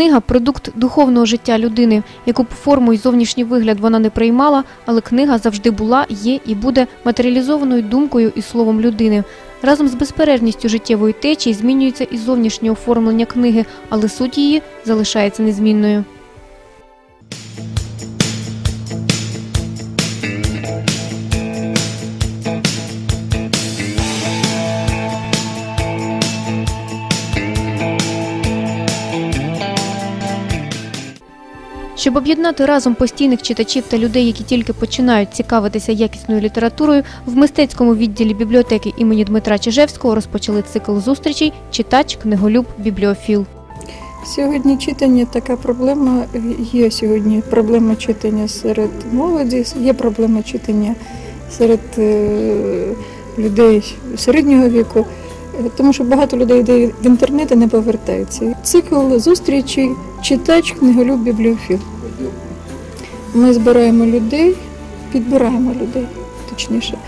Книга продукт духовного життя людини, яку б форму і зовнішній вигляд вона не приймала, але книга завжди була, є і буде матеріалізованою думкою і словом людини. Разом з безперервністю життєвої течії змінюється і зовнішнє оформлення книги, але суть її залишається незмінною. Щоб об'єднати разом постійних читачів та людей, які тільки починають цікавитися якісною літературою, в мистецькому відділі бібліотеки імені Дмитра Чижевського розпочали цикл зустрічей Читач, книголюб, бібліофіл. Сьогодні читання така проблема. Є сьогодні проблема читання серед молоді, є проблема читання серед е, людей середнього віку, тому що багато людей йде в інтернет і не повертаються. Цикл зустрічей читач, книголюб, бібліофіл. Ми збираємо людей, підбираємо людей, точніше,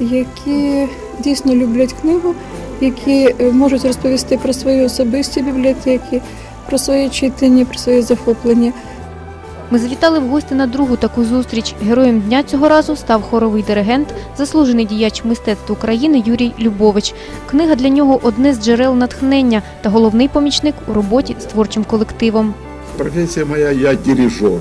які дійсно люблять книгу, які е, можуть розповісти про свої особисті бібліотеки, про своє читання, про своє захоплення. Ми завітали в гості на другу таку зустріч. Героєм дня цього разу став хоровий диригент, заслужений діяч мистецтва України Юрій Любович. Книга для нього одне з джерел натхнення та головний помічник у роботі з творчим колективом. Профессия моя, я дирижер.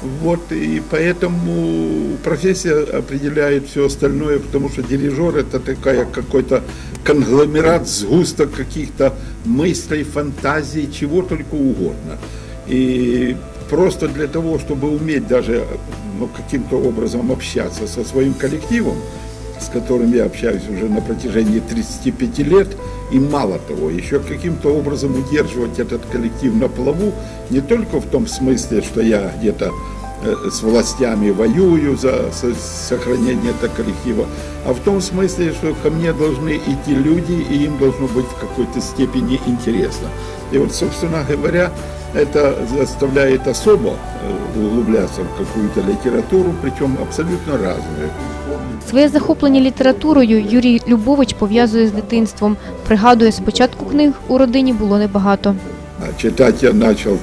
Вот и поэтому профессия определяет все остальное, потому что дирижер это такая какой-то конгломерат, сгусток каких-то мыслей, фантазий, чего только угодно. И просто для того, чтобы уметь даже ну, каким-то образом общаться со своим коллективом, с которым я общаюсь уже на протяжении 35 лет, и мало того, еще каким-то образом удерживать этот коллектив на плаву, не только в том смысле, что я где-то э, с властями воюю за со- сохранение этого коллектива, а в том смысле, что ко мне должны идти люди, и им должно быть в какой-то степени интересно. И вот, собственно говоря, это заставляет особо э, углубляться в какую-то литературу, причем абсолютно разную. Своє захоплення літературою Юрій Любович пов'язує з дитинством. Пригадує, спочатку книг у родині було небагато. А читать я начал,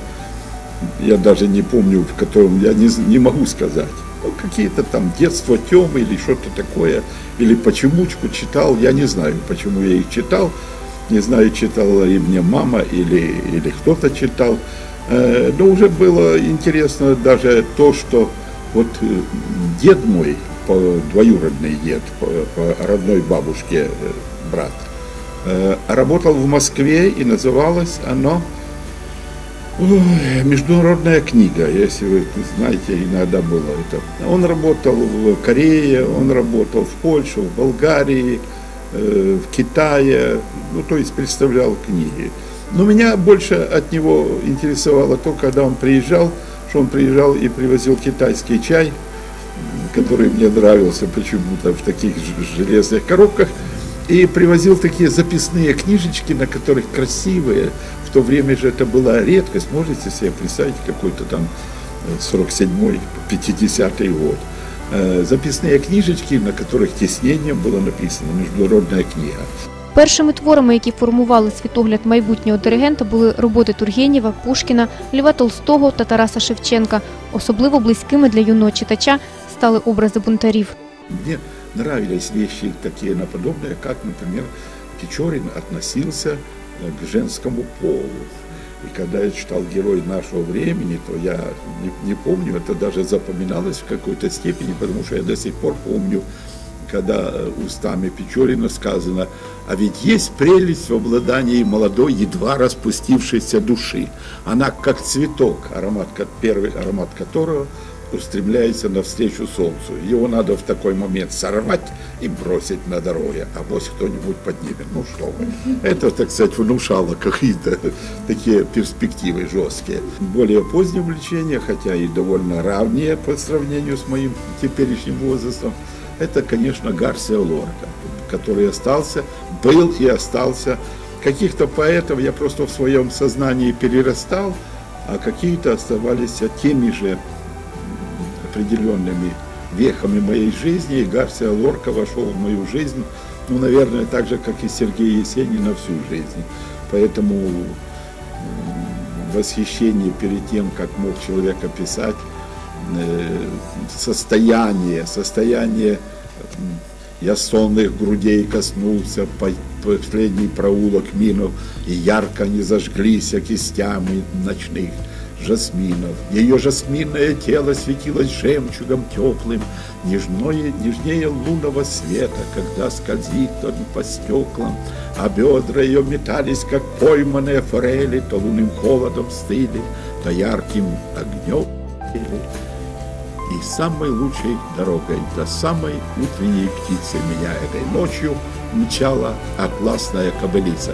я даже не помню, в котором, я не, з- не могу сказать. Ну, какие-то там детство Тёмы или что-то такое, или почемучку читал, я не знаю, почему я их читал, не знаю, читала ли мне мама или, или кто-то читал. Э, Но уже было интересно даже то, что вот э, дед мой, по- двоюродный дед, по, по родной бабушке э, брат, э, работал в Москве и называлось оно Ой, международная книга, если вы знаете, иногда было это. Он работал в Корее, он работал в Польше, в Болгарии, э, в Китае, ну, то есть представлял книги. Но меня больше от него интересовало то, когда он приезжал, что он приезжал и привозил китайский чай, который мне нравился почему-то в таких ж- железных коробках, и привозил такие записные книжечки, на которых красивые, в то время же это была редкость, можете себе представить, какой-то там э, 47-й, 50-й год. Э, Записные книжечки, на которых тиснением было написано «Международная книга». Першими творами, які формували світогляд майбутнього диригента, були роботи Тургенєва, Пушкіна, Льва Толстого та Тараса Шевченка. Особливо близькими для юного читача стали образи бунтарів. Мне нравились вещи такие наподобные, как, например, Печорин относился э, к женскому полу. И когда я читал «Герой нашего времени», то я не, не помню, это даже запоминалось в какой-то степени, потому что я до сих пор помню, когда э, устами Печорина сказано, а ведь есть прелесть в обладании молодой, едва распустившейся души. Она как цветок, аромат, первый аромат которого устремляется навстречу солнцу. Его надо в такой момент сорвать и бросить на дороге, а пусть кто-нибудь поднимет. Ну что вы. Это, так сказать, внушало какие-то такие перспективы жесткие. Более позднее увлечение, хотя и довольно равнее по сравнению с моим теперешним возрастом, это, конечно, Гарсия Лорка, который остался, был и остался. Каких-то поэтов я просто в своем сознании перерастал, а какие-то оставались теми же определенными вехами моей жизни, и Гарсия Лорка вошел в мою жизнь, ну, наверное, так же, как и Сергей Есенин на всю жизнь. Поэтому восхищение перед тем, как мог человек описать э, состояние, состояние я сонных грудей коснулся, последний проулок минов, и ярко они зажглись кистями ночных жасминов. Ее жасминное тело светилось жемчугом теплым, нежное, нежнее лунного света, когда скользит он по стеклам, а бедра ее метались, как пойманные форели, то лунным холодом стыли, то ярким огнем и самой лучшей дорогой до самой утренней птицы меня этой ночью мчала атласная кобилиця.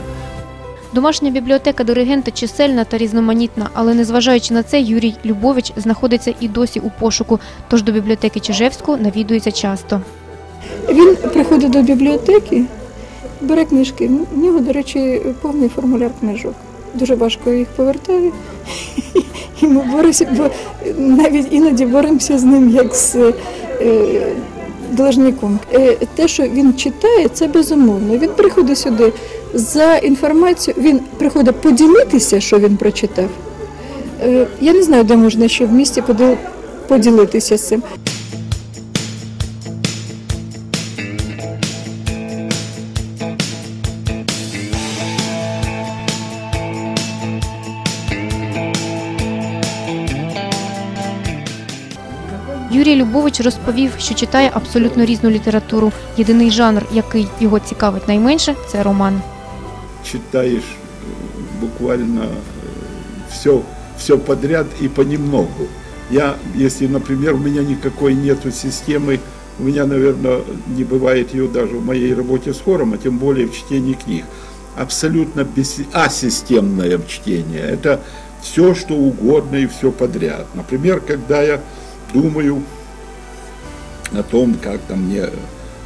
Домашня бібліотека диригента чисельна та різноманітна, але незважаючи на це, Юрій Любович знаходиться і досі у пошуку, тож до бібліотеки Чижевського навідується часто. Він приходить до бібліотеки, бере книжки. В нього, до речі, повний формуляр книжок. Дуже важко їх повертає. І ми боремося, бо навіть іноді боремося з ним як з е, должником. Е, те, що він читає, це безумовно. Він приходить сюди за інформацією, він приходить поділитися, що він прочитав. Е, я не знаю, де можна ще в місті поділ- поділитися з цим. Юрій Любович розповів, що читає абсолютно різну літературу. Єдиний жанр, який його цікавить найменше, це роман. Читаешь э, буквально все, все подряд и понемногу. Я, если, например, у меня никакой нету системы, у меня, наверное, не бывает ее даже в моей работе с хором, а тем более в чтении книг. Абсолютно без, асистемное чтение. Это все, что угодно и все подряд. Например, когда я думаю о том, как там мне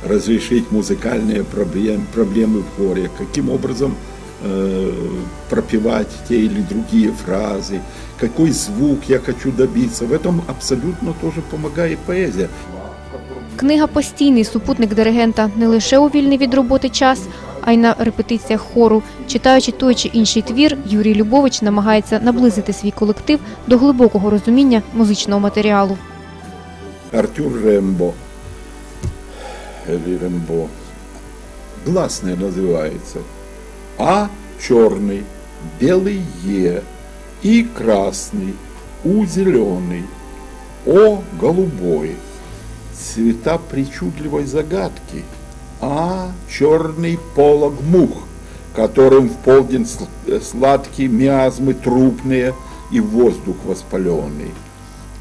разрешить музыкальные проблем, проблемы в хоре, каким образом э, пропевать те или другие фразы, какой звук я хочу добиться. В этом абсолютно тоже помогает поэзия. Книга постійний супутник диригента не лише у вільний від роботи час, а й на репетиціях хору. Читаючи той чи інший твір, Юрій Любович намагається наблизити свій колектив до глибокого розуміння музичного матеріалу. Артюр Рембо. Или Рембо. Гласное называется. А черный, белый Е, И красный, У зеленый, О голубой. Цвета причудливой загадки. А черный полог мух, которым в полдень сл- сладкие миазмы трупные и воздух воспаленный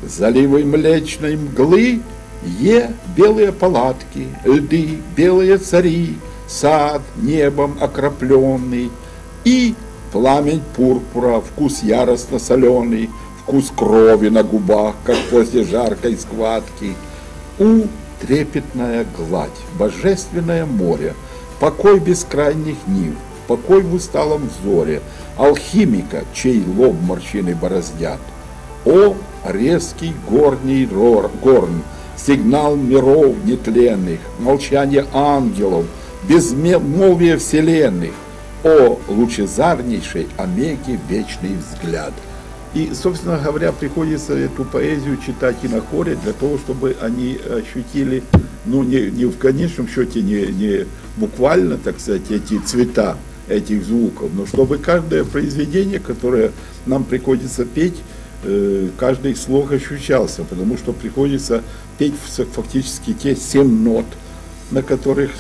заливы млечной мглы, Е белые палатки, льды, белые цари, сад небом окропленный, и пламень пурпура, вкус яростно соленый, вкус крови на губах, как после жаркой схватки. У трепетная гладь, божественное море, покой бескрайних нив, покой в усталом взоре, алхимика, чей лоб морщины бороздят. О, резкий горний рор, горн, сигнал миров нетленных, молчание ангелов, безмолвие вселенных, о, лучезарнейшей омеги вечный взгляд. И, собственно говоря, приходится эту поэзию читать и на хоре для того, чтобы они ощутили, ну, не, не в конечном счете, не, не буквально, так сказать, эти цвета этих звуков, но чтобы каждое произведение, которое нам приходится петь, э, каждый слог ощущался, потому что приходится петь фактически те семь нот, на которых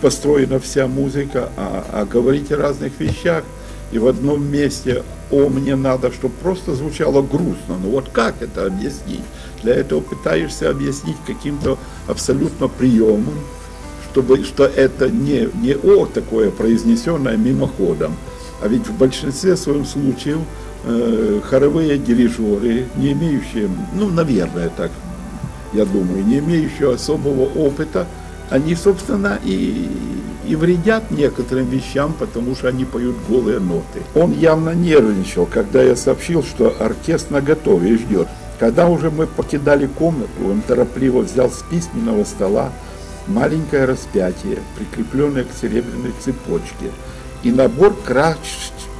построена вся музыка, а, а говорить о разных вещах. И в одном месте, о, мне надо, чтобы просто звучало грустно. Ну вот как это объяснить? Для этого пытаешься объяснить каким-то абсолютно приемом, чтобы, что это не, не о такое произнесенное мимоходом, а ведь в большинстве своем случаев э, хоровые дирижеры, не имеющие, ну, наверное, так, я думаю, не имеющие особого опыта, они, собственно, и, и вредят некоторым вещам, потому что они поют голые ноты. Он явно нервничал, когда я сообщил, что оркестр на готове и ждет. Когда уже мы покидали комнату, он торопливо взял с письменного стола маленькое распятие, прикрепленное к серебряной цепочке, и набор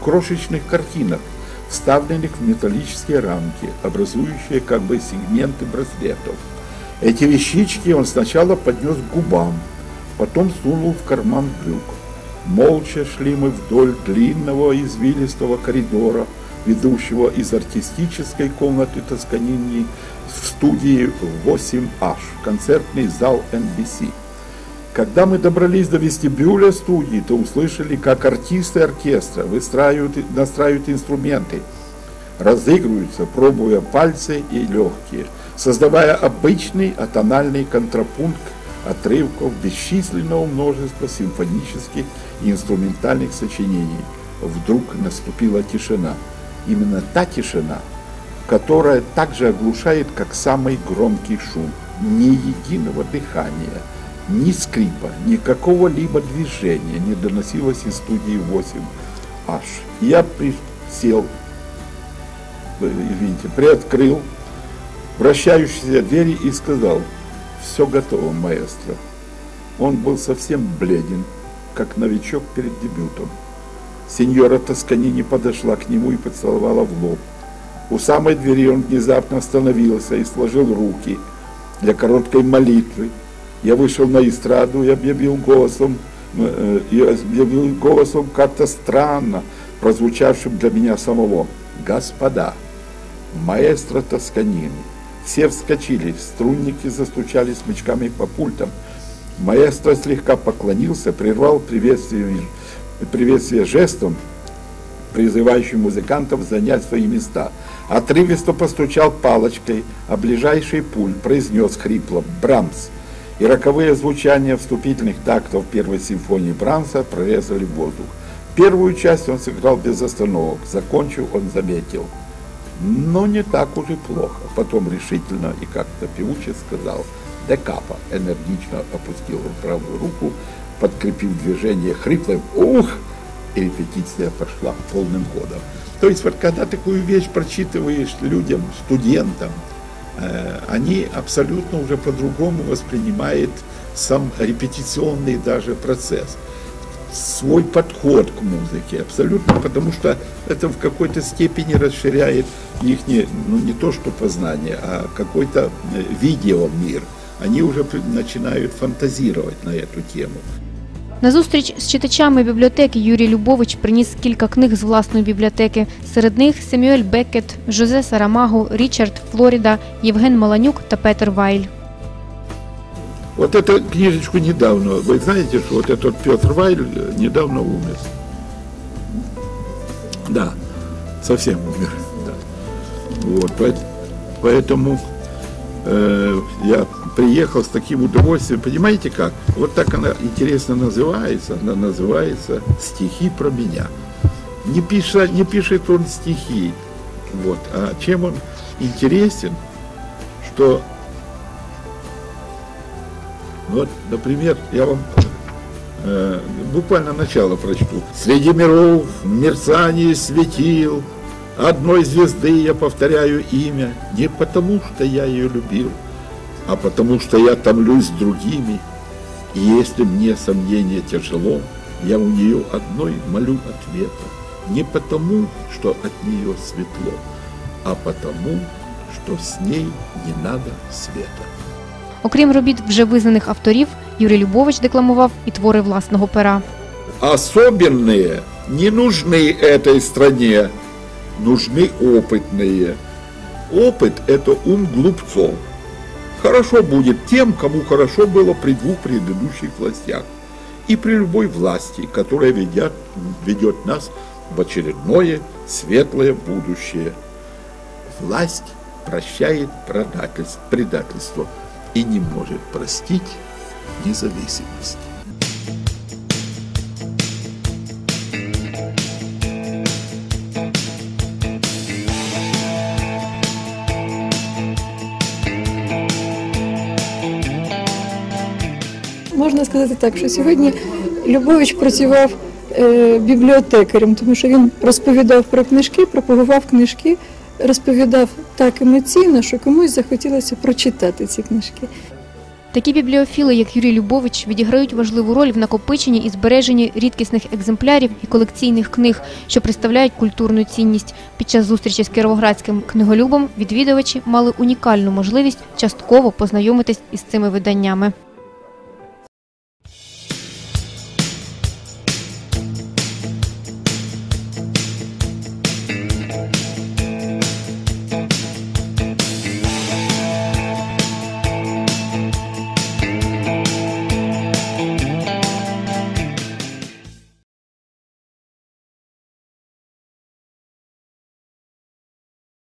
крошечных картинок вставленных в металлические рамки, образующие как бы сегменты браслетов. Эти вещички он сначала поднес к губам, потом сунул в карман брюк. Молча шли мы вдоль длинного извилистого коридора, ведущего из артистической комнаты Тосканини в студии 8H, концертный зал NBC. Когда мы добрались до вестибюля студии, то услышали, как артисты оркестра выстраивают, настраивают инструменты, разыгрываются, пробуя пальцы и легкие, создавая обычный атональный контрапункт отрывков бесчисленного множества симфонических и инструментальных сочинений. Вдруг наступила тишина. Именно та тишина, которая также оглушает, как самый громкий шум. Ни единого дыхания, ни скрипа, ни какого-либо движения не доносилось из студии 8H. Я присел, э, извините, приоткрыл вращающиеся двери и сказал, все готово, маэстро. Он был совсем бледен, как новичок перед дебютом. Сеньора Тосканини подошла к нему и поцеловала в лоб. У самой двери он внезапно остановился и сложил руки для короткой молитвы. Я вышел на эстраду и объявил голосом, э, и объявил голосом как-то странно, прозвучавшим для меня самого. «Господа, маэстро Тосканини». Все вскочили, струнники застучали смычками по пультам. Маэстро слегка поклонился, прервал приветствие, приветствие жестом, призывающим музыкантов занять свои места. Отрывисто постучал палочкой, а ближайший пульт произнес хрипло «Брамс!» и роковые звучания вступительных тактов первой симфонии Брамса прорезали воздух. Первую часть он сыграл без остановок, закончив он заметил. Но не так уж и плохо. Потом решительно и как-то певуче сказал «Декапа!» энергично опустил правую руку, подкрепив движение хриплым «Ух!» и репетиция пошла полным ходом. То есть вот когда такую вещь прочитываешь людям, студентам, э, они абсолютно уже по-другому воспринимают сам репетиционный даже процесс свой подход к музыке, абсолютно, потому что это в какой-то степени расширяет их не, ну, не то что познание, а какой-то э, видеомир. Они уже начинают фантазировать на эту тему. На зустріч з читачами бібліотеки Юрій Любович приніс кілька книг з власної бібліотеки. Серед них Семюель Беккет, Жозе Сарамагу, Річард Флоріда, Євген Маланюк та Петер Вайль. Вот эту книжечку недавно, вы знаете, что вот этот Петр Вайль недавно умер. Да, совсем умер. Да. Вот, поэтому э, я приехал с таким удовольствием. Понимаете как? Вот так она интересно называется. Она называется «Стихи про меня». Не пишет, не пишет он стихи. Вот. А чем он интересен, что вот, например, я вам э, буквально начало прочту. Среди миров мерцание светил, одной звезды я повторяю имя, не потому что я ее любил, а потому что я томлюсь другими. И если мне сомнение тяжело, я у нее одной молю ответа. Не потому, что от нее светло, а потому, что с ней не надо света. Окрім робіт вже визнаних авторів, Юрій Любович декламував і твори власного пера. Особенные не нужны этой стране, нужны опытные. Опыт – это ум глупцов. Хорошо будет тем, кому хорошо было при двух предыдущих властях и при любой власти, которая ведет, ведет нас в очередное светлое будущее. Власть прощает предательство – И не может простить независимость. Можна сказати так, що сьогодні Любович працював е, бібліотекарем, тому що він розповідав про книжки, пропагував книжки розповідав так емоційно, що комусь захотілося прочитати ці книжки. Такі бібліофіли, як Юрій Любович, відіграють важливу роль в накопиченні і збереженні рідкісних екземплярів і колекційних книг, що представляють культурну цінність. Під час зустрічі з кіровоградським книголюбом відвідувачі мали унікальну можливість частково познайомитись із цими виданнями.